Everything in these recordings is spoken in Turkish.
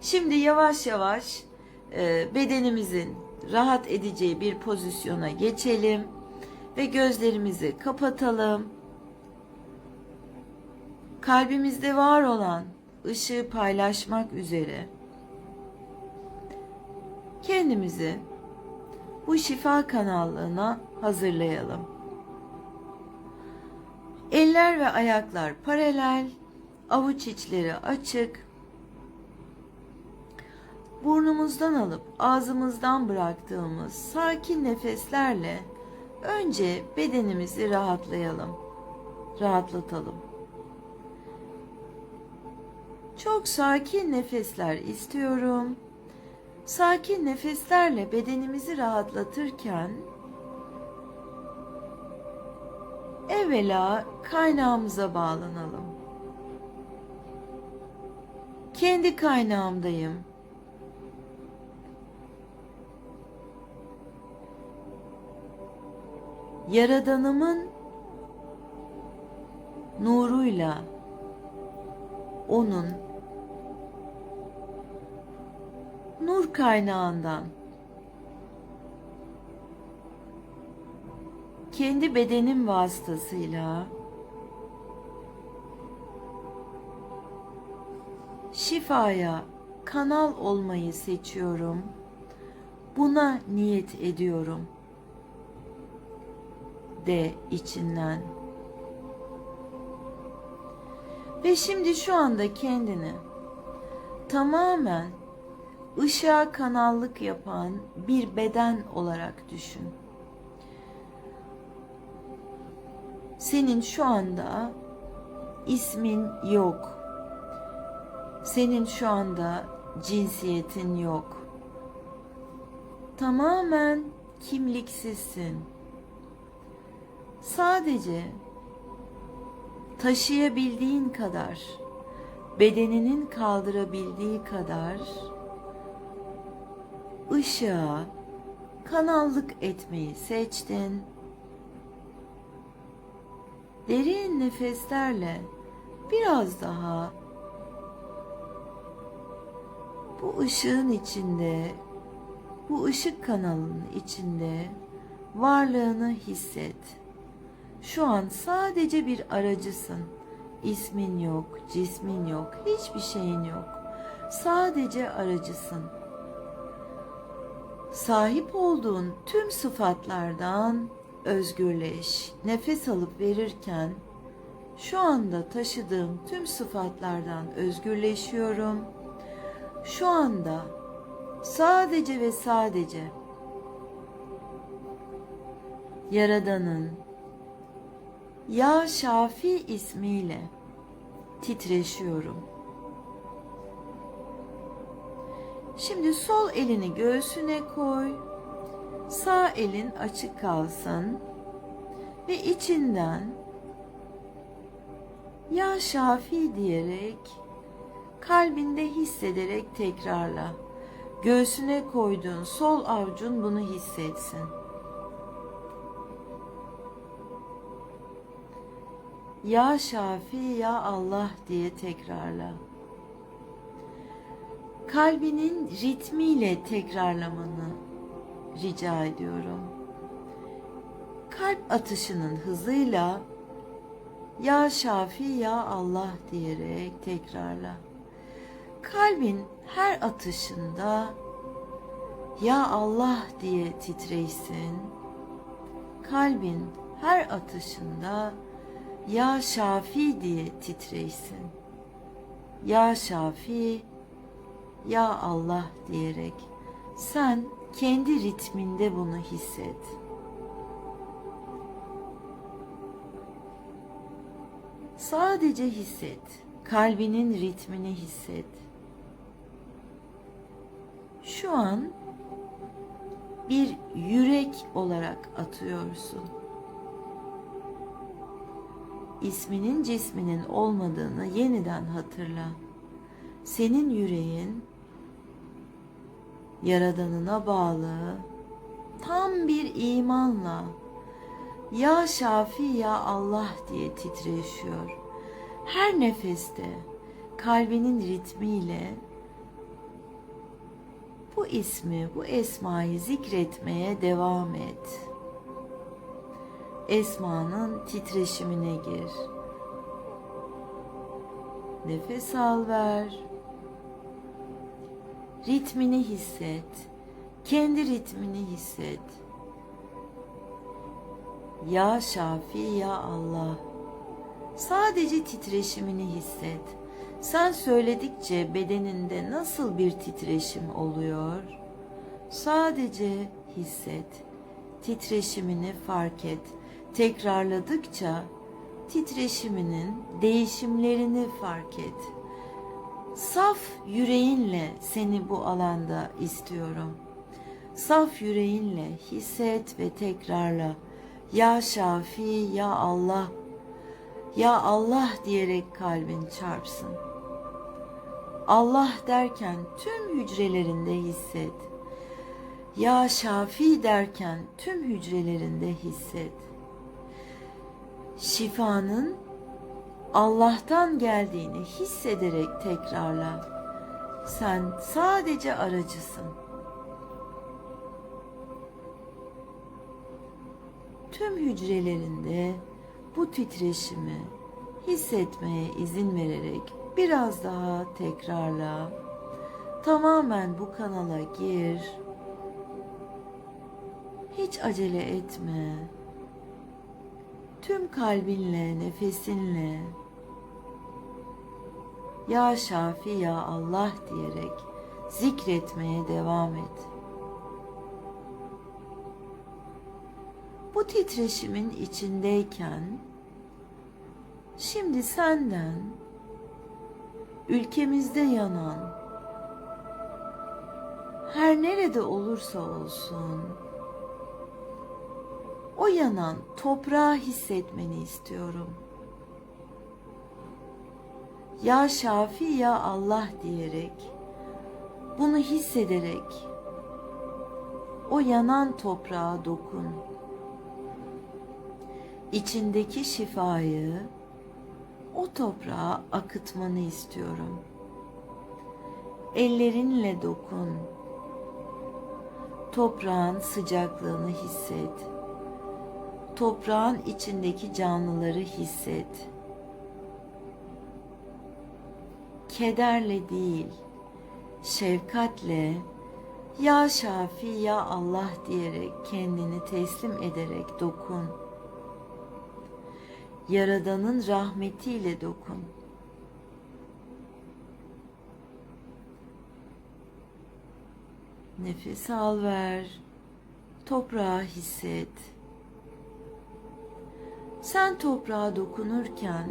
Şimdi yavaş yavaş e, bedenimizin rahat edeceği bir pozisyona geçelim ve gözlerimizi kapatalım. Kalbimizde var olan ışığı paylaşmak üzere kendimizi bu şifa kanallığına hazırlayalım. Eller ve ayaklar paralel, avuç içleri açık. Burnumuzdan alıp ağzımızdan bıraktığımız sakin nefeslerle önce bedenimizi rahatlayalım. Rahatlatalım. Çok sakin nefesler istiyorum. Sakin nefeslerle bedenimizi rahatlatırken evvela kaynağımıza bağlanalım. Kendi kaynağımdayım. Yaradanımın nuruyla onun nur kaynağından kendi bedenim vasıtasıyla şifaya kanal olmayı seçiyorum. Buna niyet ediyorum. De içinden. Ve şimdi şu anda kendini tamamen ışığa kanallık yapan bir beden olarak düşün. Senin şu anda ismin yok. Senin şu anda cinsiyetin yok. Tamamen kimliksizsin. Sadece taşıyabildiğin kadar, bedeninin kaldırabildiği kadar ışığa kanallık etmeyi seçtin. Derin nefeslerle biraz daha bu ışığın içinde, bu ışık kanalının içinde varlığını hisset. Şu an sadece bir aracısın. İsmin yok, cismin yok, hiçbir şeyin yok. Sadece aracısın sahip olduğun tüm sıfatlardan özgürleş. Nefes alıp verirken şu anda taşıdığım tüm sıfatlardan özgürleşiyorum. Şu anda sadece ve sadece Yaradan'ın Ya Şafi ismiyle titreşiyorum. Şimdi sol elini göğsüne koy. Sağ elin açık kalsın. Ve içinden Ya Şafi diyerek kalbinde hissederek tekrarla. Göğsüne koyduğun sol avucun bunu hissetsin. Ya Şafi ya Allah diye tekrarla kalbinin ritmiyle tekrarlamanı rica ediyorum. Kalp atışının hızıyla ya Şafi ya Allah diyerek tekrarla. Kalbin her atışında ya Allah diye titreşsin. Kalbin her atışında ya Şafi diye titreşsin. Ya Şafi ya Allah diyerek sen kendi ritminde bunu hisset. Sadece hisset. Kalbinin ritmini hisset. Şu an bir yürek olarak atıyorsun. İsminin cisminin olmadığını yeniden hatırla. Senin yüreğin Yaradanına bağlı tam bir imanla ya Şafi ya Allah diye titreşiyor. Her nefeste kalbinin ritmiyle Bu ismi, bu esmayı zikretmeye devam et. Esmanın titreşimine gir. Nefes al ver. Ritmini hisset. Kendi ritmini hisset. Ya Şafi ya Allah. Sadece titreşimini hisset. Sen söyledikçe bedeninde nasıl bir titreşim oluyor? Sadece hisset. Titreşimini fark et. Tekrarladıkça titreşiminin değişimlerini fark et. Saf yüreğinle seni bu alanda istiyorum. Saf yüreğinle hisset ve tekrarla. Ya Şafi, ya Allah, ya Allah diyerek kalbin çarpsın. Allah derken tüm hücrelerinde hisset. Ya Şafi derken tüm hücrelerinde hisset. Şifanın Allah'tan geldiğini hissederek tekrarla. Sen sadece aracısın. Tüm hücrelerinde bu titreşimi hissetmeye izin vererek biraz daha tekrarla. Tamamen bu kanala gir. Hiç acele etme. Tüm kalbinle, nefesinle Ya Şafi ya Allah diyerek zikretmeye devam et. Bu titreşimin içindeyken şimdi senden ülkemizde yanan her nerede olursa olsun o yanan toprağı hissetmeni istiyorum. Ya Şafi ya Allah diyerek bunu hissederek o yanan toprağa dokun. İçindeki şifayı o toprağa akıtmanı istiyorum. Ellerinle dokun. Toprağın sıcaklığını hisset. Toprağın içindeki canlıları hisset. Kederle değil, şefkatle ya Şafi ya Allah diyerek kendini teslim ederek dokun. Yaradanın rahmetiyle dokun. Nefes al ver. Toprağı hisset. Sen toprağa dokunurken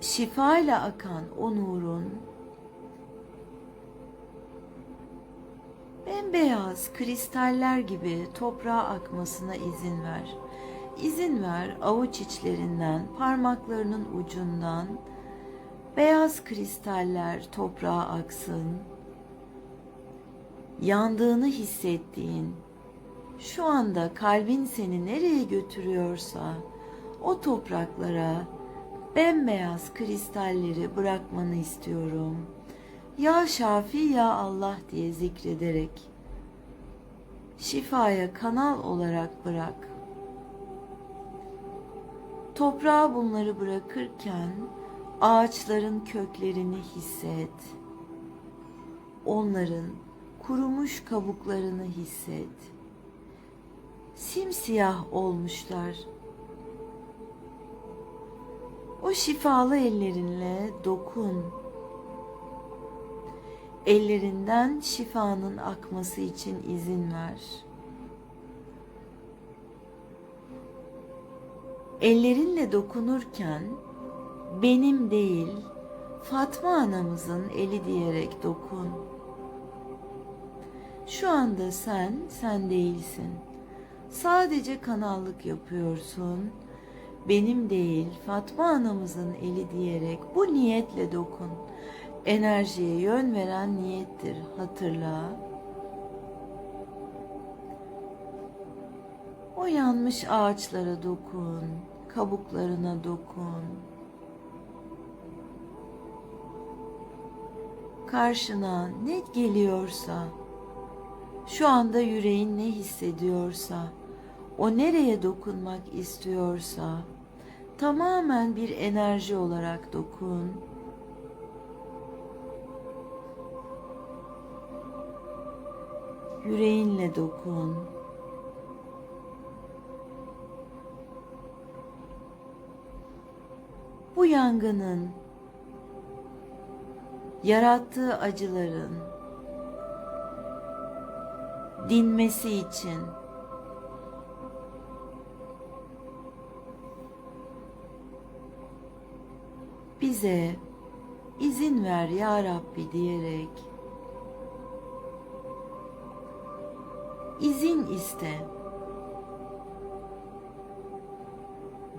şifayla akan o nurun bembeyaz kristaller gibi toprağa akmasına izin ver. İzin ver avuç içlerinden, parmaklarının ucundan beyaz kristaller toprağa aksın. Yandığını hissettiğin, şu anda kalbin seni nereye götürüyorsa o topraklara bembeyaz kristalleri bırakmanı istiyorum. Ya Şafi ya Allah diye zikrederek şifaya kanal olarak bırak. Toprağa bunları bırakırken ağaçların köklerini hisset. Onların kurumuş kabuklarını hisset. Simsiyah olmuşlar. O şifalı ellerinle dokun. Ellerinden şifanın akması için izin ver. Ellerinle dokunurken benim değil Fatma anamızın eli diyerek dokun. Şu anda sen sen değilsin. Sadece kanallık yapıyorsun. Benim değil Fatma anamızın eli diyerek bu niyetle dokun. Enerjiye yön veren niyettir. Hatırla. O yanmış ağaçlara dokun, kabuklarına dokun. karşına ne geliyorsa, şu anda yüreğin ne hissediyorsa, o nereye dokunmak istiyorsa, tamamen bir enerji olarak dokun. Yüreğinle dokun. Bu yangının yarattığı acıların dinmesi için bize izin ver ya Rabbi diyerek izin iste.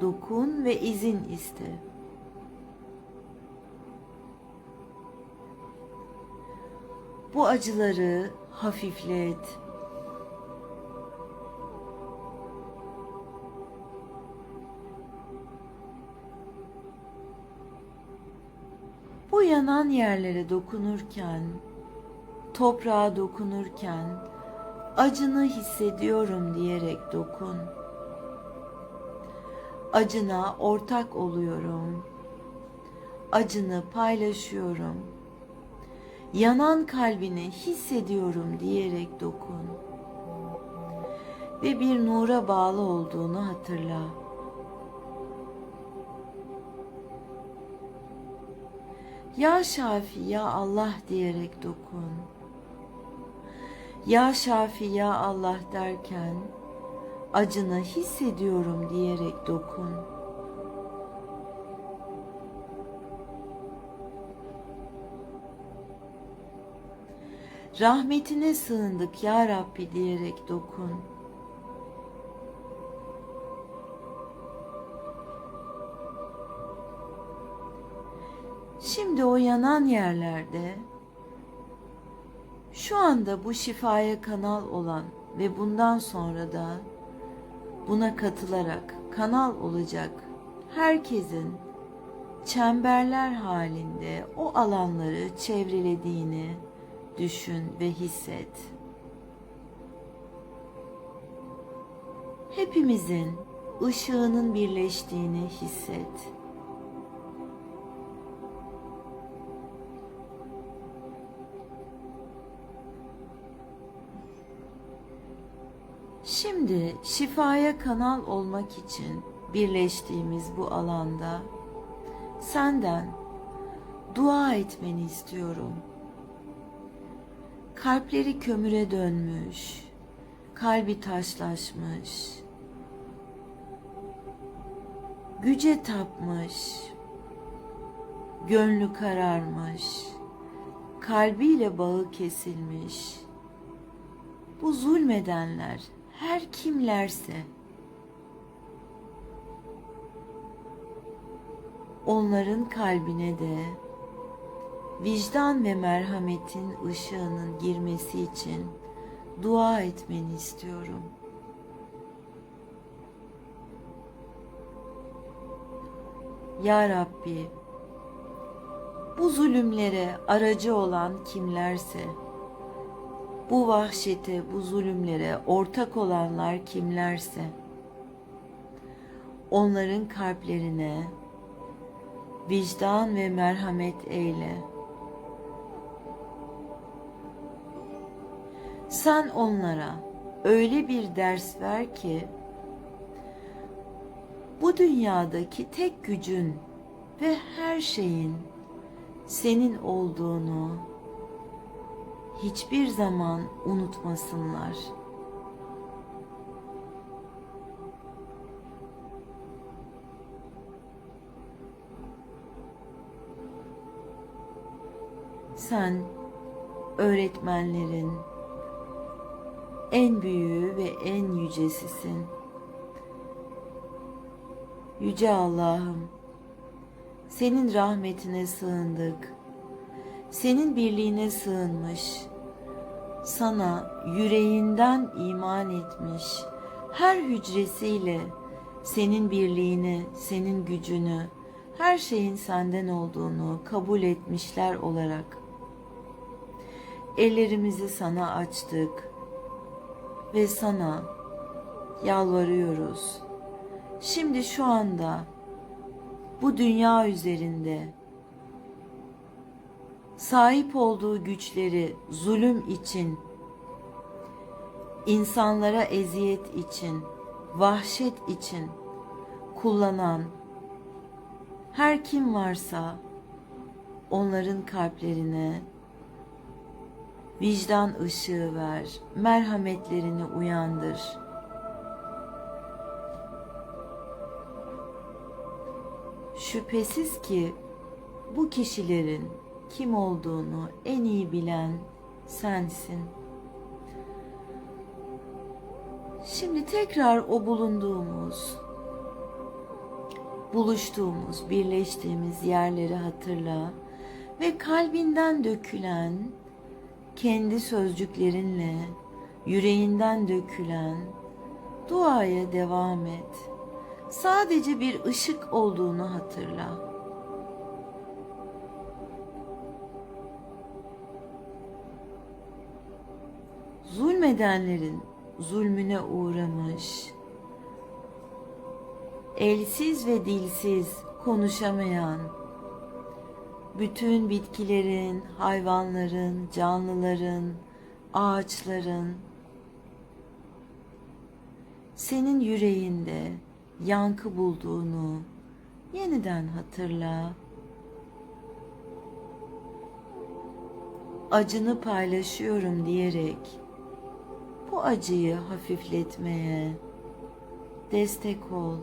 Dokun ve izin iste. Bu acıları hafiflet. Bu yanan yerlere dokunurken, toprağa dokunurken acını hissediyorum diyerek dokun. Acına ortak oluyorum. Acını paylaşıyorum. Yanan kalbini hissediyorum diyerek dokun. Ve bir nura bağlı olduğunu hatırla. Ya Şafi ya Allah diyerek dokun. Ya Şafi ya Allah derken acını hissediyorum diyerek dokun. Rahmetine sığındık ya Rabbi diyerek dokun. Şimdi o yanan yerlerde şu anda bu şifaya kanal olan ve bundan sonra da buna katılarak kanal olacak herkesin çemberler halinde o alanları çevrelediğini düşün ve hisset. Hepimizin ışığının birleştiğini hisset. Şimdi şifaya kanal olmak için birleştiğimiz bu alanda senden dua etmeni istiyorum. Kalpleri kömüre dönmüş, kalbi taşlaşmış, güce tapmış, gönlü kararmış, kalbiyle bağı kesilmiş. Bu zulmedenler her kimlerse onların kalbine de vicdan ve merhametin ışığının girmesi için dua etmeni istiyorum. Ya Rabbi, bu zulümlere aracı olan kimlerse, bu vahşete, bu zulümlere ortak olanlar kimlerse, onların kalplerine vicdan ve merhamet eyle. Sen onlara öyle bir ders ver ki, bu dünyadaki tek gücün ve her şeyin senin olduğunu hiçbir zaman unutmasınlar. Sen öğretmenlerin en büyüğü ve en yücesisin. Yüce Allah'ım, senin rahmetine sığındık. Senin birliğine sığınmış. Sana yüreğinden iman etmiş. Her hücresiyle senin birliğini, senin gücünü, her şeyin senden olduğunu kabul etmişler olarak ellerimizi sana açtık ve sana yalvarıyoruz. Şimdi şu anda bu dünya üzerinde sahip olduğu güçleri zulüm için, insanlara eziyet için, vahşet için kullanan her kim varsa onların kalplerine vicdan ışığı ver, merhametlerini uyandır. Şüphesiz ki bu kişilerin kim olduğunu en iyi bilen sensin. Şimdi tekrar o bulunduğumuz, buluştuğumuz, birleştiğimiz yerleri hatırla ve kalbinden dökülen kendi sözcüklerinle yüreğinden dökülen duaya devam et. Sadece bir ışık olduğunu hatırla. Zulmedenlerin zulmüne uğramış, elsiz ve dilsiz konuşamayan, bütün bitkilerin, hayvanların, canlıların, ağaçların senin yüreğinde yankı bulduğunu yeniden hatırla. Acını paylaşıyorum diyerek bu acıyı hafifletmeye destek ol.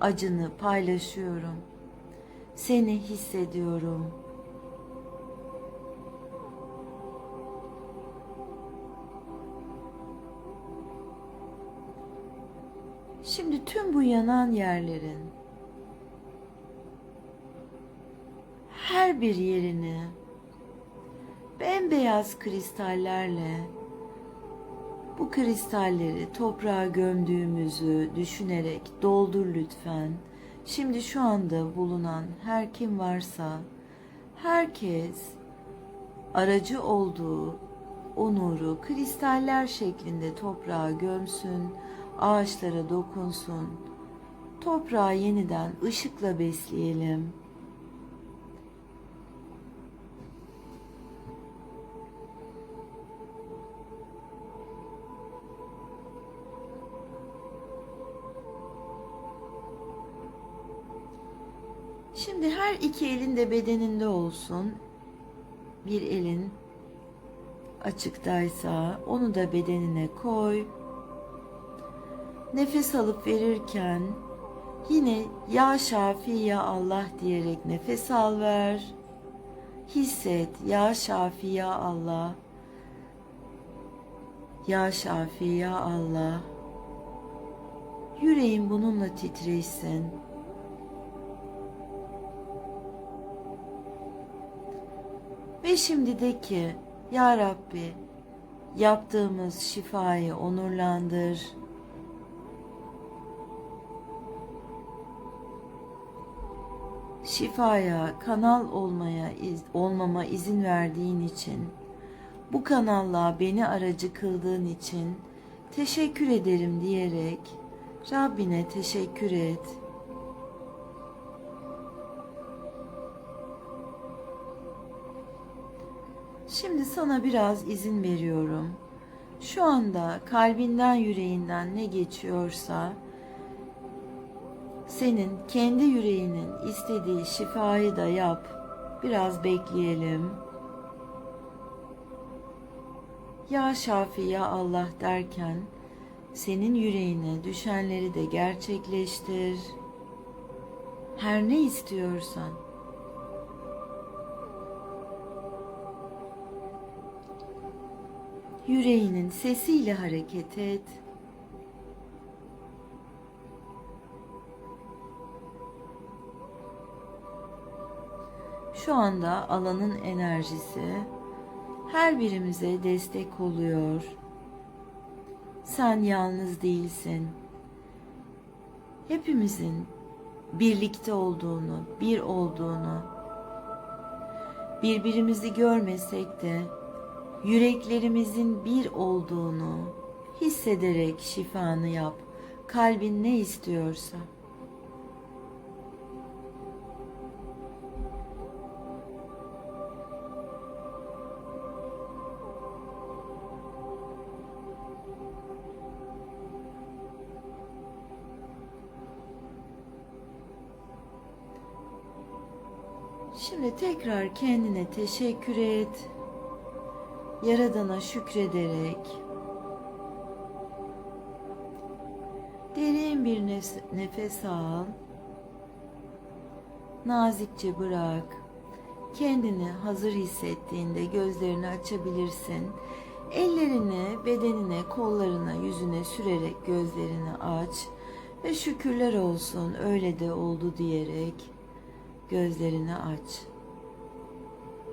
Acını paylaşıyorum. Seni hissediyorum. Şimdi tüm bu yanan yerlerin her bir yerini bembeyaz kristallerle bu kristalleri toprağa gömdüğümüzü düşünerek doldur lütfen. Şimdi şu anda bulunan her kim varsa herkes aracı olduğu o nuru kristaller şeklinde toprağa gömsün, ağaçlara dokunsun. Toprağı yeniden ışıkla besleyelim. Şimdi her iki elin de bedeninde olsun. Bir elin açıktaysa onu da bedenine koy. Nefes alıp verirken yine ya Şafi ya Allah diyerek nefes al ver. Hisset ya Şafi ya Allah. Ya Şafi ya Allah. Yüreğin bununla titreşsin. Ve şimdi de ki Ya Rabbi yaptığımız şifayı onurlandır. Şifaya kanal olmaya iz, olmama izin verdiğin için bu kanalla beni aracı kıldığın için teşekkür ederim diyerek Rabbine teşekkür et. Sana biraz izin veriyorum. Şu anda kalbinden yüreğinden ne geçiyorsa senin kendi yüreğinin istediği şifayı da yap. Biraz bekleyelim. Ya Şafi ya Allah derken senin yüreğine düşenleri de gerçekleştir. Her ne istiyorsan yüreğinin sesiyle hareket et. Şu anda alanın enerjisi her birimize destek oluyor. Sen yalnız değilsin. Hepimizin birlikte olduğunu, bir olduğunu, birbirimizi görmesek de Yüreklerimizin bir olduğunu hissederek şifanı yap. Kalbin ne istiyorsa. Şimdi tekrar kendine teşekkür et. Yaradana şükrederek derin bir nefes, nefes al. Nazikçe bırak. Kendini hazır hissettiğinde gözlerini açabilirsin. Ellerini bedenine, kollarına, yüzüne sürerek gözlerini aç ve şükürler olsun öyle de oldu diyerek gözlerini aç.